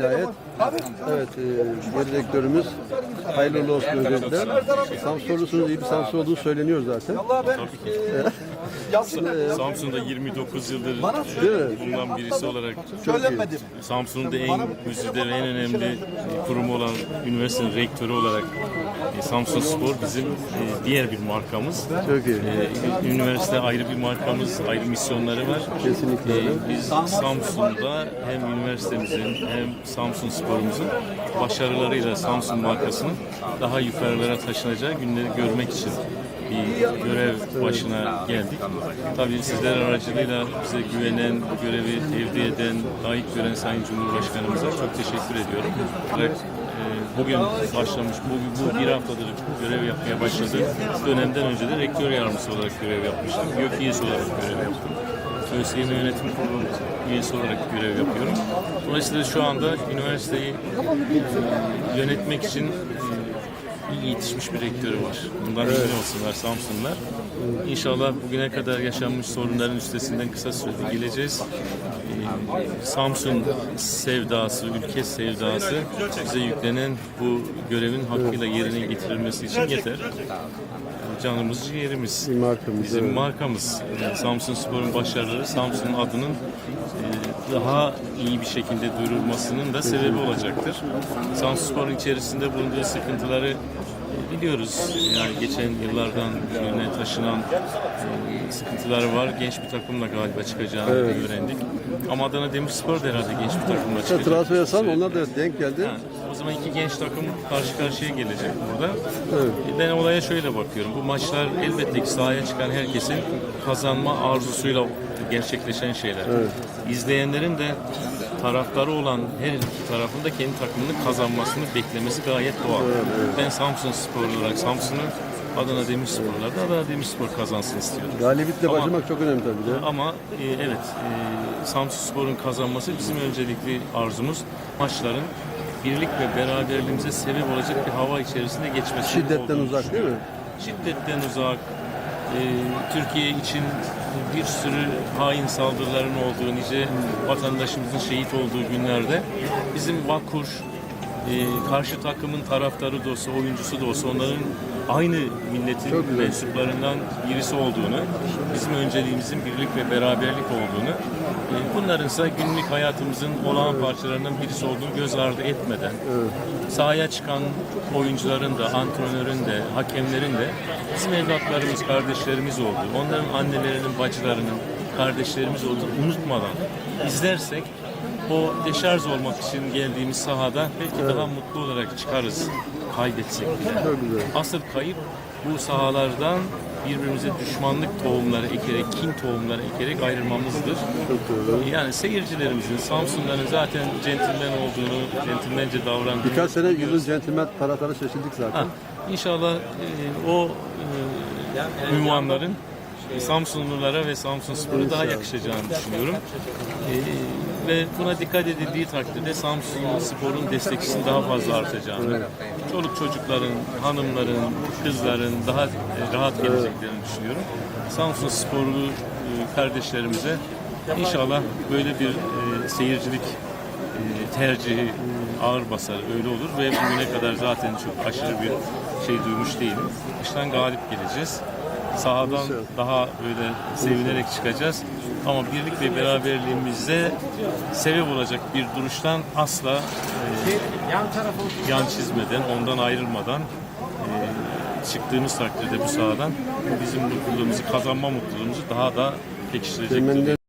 Şayet. Evet, e, yeni rektörümüz hayırlı olsun öncelikle. Samsunlusunuz, iyi bir Samsun olduğu söyleniyor zaten. Samsun'da 29 yıldır Değil mi? bulunan birisi olarak Çok iyi. Samsun'un da en güzide ve en önemli kurumu olan üniversitenin rektörü olarak e, Samsun Spor bizim e, diğer bir markamız. Çok iyi. E, Üniversite ayrı bir markamız, ayrı misyonları var. Kesinlikle öyle. E, Biz Samsun'da hem üniversitemizin hem Samsun Spor'umuzun başarılarıyla Samsun markasının daha yukarılara taşınacağı günleri görmek için bir görev başına geldik. Tabii sizler aracılığıyla bize güvenen, görevi tevdi eden, layık gören Sayın Cumhurbaşkanımıza çok teşekkür ediyorum. E, Bugün başlamış, bu, bu bir haftadır görev yapmaya başladı. Dönemden önce de rektör yardımcısı olarak görev yapmıştım. Üyesi olarak görev yaptım. ÖSYM Yönetim Kurulu üyesi olarak görev yapıyorum. Dolayısıyla şu anda üniversiteyi e, yönetmek için e, iyi yetişmiş bir rektörü var. Bundan emin olsunlar Samsunlar. İnşallah bugüne kadar yaşanmış sorunların üstesinden kısa sürede geleceğiz. Ee, Samsun sevdası, ülke sevdası bize yüklenen bu görevin hakkıyla yerine getirilmesi için yeter. Canımız ciğerimiz. Bizim markamız. Yani Samsun Spor'un başarıları Samsun'un adının e, daha iyi bir şekilde duyurulmasının da sebebi olacaktır. Samsun Spor'un içerisinde bulunduğu sıkıntıları biliyoruz. Yani geçen yıllardan yöne taşınan e, sıkıntıları var. Genç bir takımla galiba çıkacağını öğrendik. Ama Adana Demirspor da herhalde genç bir takımla İşte çıkacak. transfer yasal onlar da denk geldi. Ha, O zaman iki genç takım karşı karşıya gelecek burada. E, Ben olaya şöyle bakıyorum. Bu maçlar elbette ki sahaya çıkan herkesin kazanma arzusuyla gerçekleşen şeyler. İzleyenlerin de taraftarı olan her iki tarafın da kendi takımının kazanmasını beklemesi gayet doğal. Ben Samsun Spor olarak Samsun'un Adana Demirspor'la da Adana Demirspor kazansın istiyorum. Galibiyetle Ama- başlamak çok önemli tabii de. Ama e, evet, e, Samsun Spor'un kazanması bizim öncelikli arzumuz. Maçların birlik ve beraberliğimize sebep olacak bir hava içerisinde geçmesi. Şiddetten uzak değil mi? Şiddetten uzak. E, Türkiye için bir sürü hain saldırıların olduğu, nice vatandaşımızın şehit olduğu günlerde bizim vakur, e, karşı takımın taraftarı da olsa, oyuncusu da olsa onların aynı milletin mensuplarından birisi olduğunu, bizim önceliğimizin birlik ve beraberlik olduğunu, e, bunların ise günlük hayatımızın olağan parçalarından birisi olduğunu göz ardı etmeden, sahaya çıkan oyuncuların da, antrenörün de, hakemlerin de bizim evlatlarımız, kardeşlerimiz olduğu, onların annelerinin, bacılarının, kardeşlerimiz olduğunu unutmadan izlersek o deşarj olmak için geldiğimiz sahada belki daha mutlu olarak çıkarız kaybetsek bile. Asıl kayıp bu sahalardan birbirimize düşmanlık tohumları ekerek, kin tohumları ekerek ayrılmamızdır. Yani seyircilerimizin, Samsunların zaten centilmen olduğunu, centilmence davrandığını Birkaç sene yılın centilmen taraftarı seçildik zaten. Ha, İnşallah e, o e, ünvanların Samsunlulara ve Samsun Spor'a daha yakışacağını düşünüyorum. E, ve buna dikkat edildiği takdirde Samsun Spor'un destekçisinin daha fazla artacağını, çoluk çocukların, hanımların, kızların daha e, rahat geleceklerini düşünüyorum. Samsun Sporlu e, kardeşlerimize inşallah böyle bir e, seyircilik tercihi ağır basar öyle olur ve bugüne kadar zaten çok aşırı bir şey duymuş değilim. Kıştan galip geleceğiz. Sahadan daha böyle sevinerek çıkacağız. Ama birlik ve beraberliğimize sebep olacak bir duruştan asla e, yan çizmeden, ondan ayrılmadan e, çıktığımız takdirde bu sahadan bizim mutluluğumuzu, kazanma mutluluğumuzu daha da pekiştirecektir.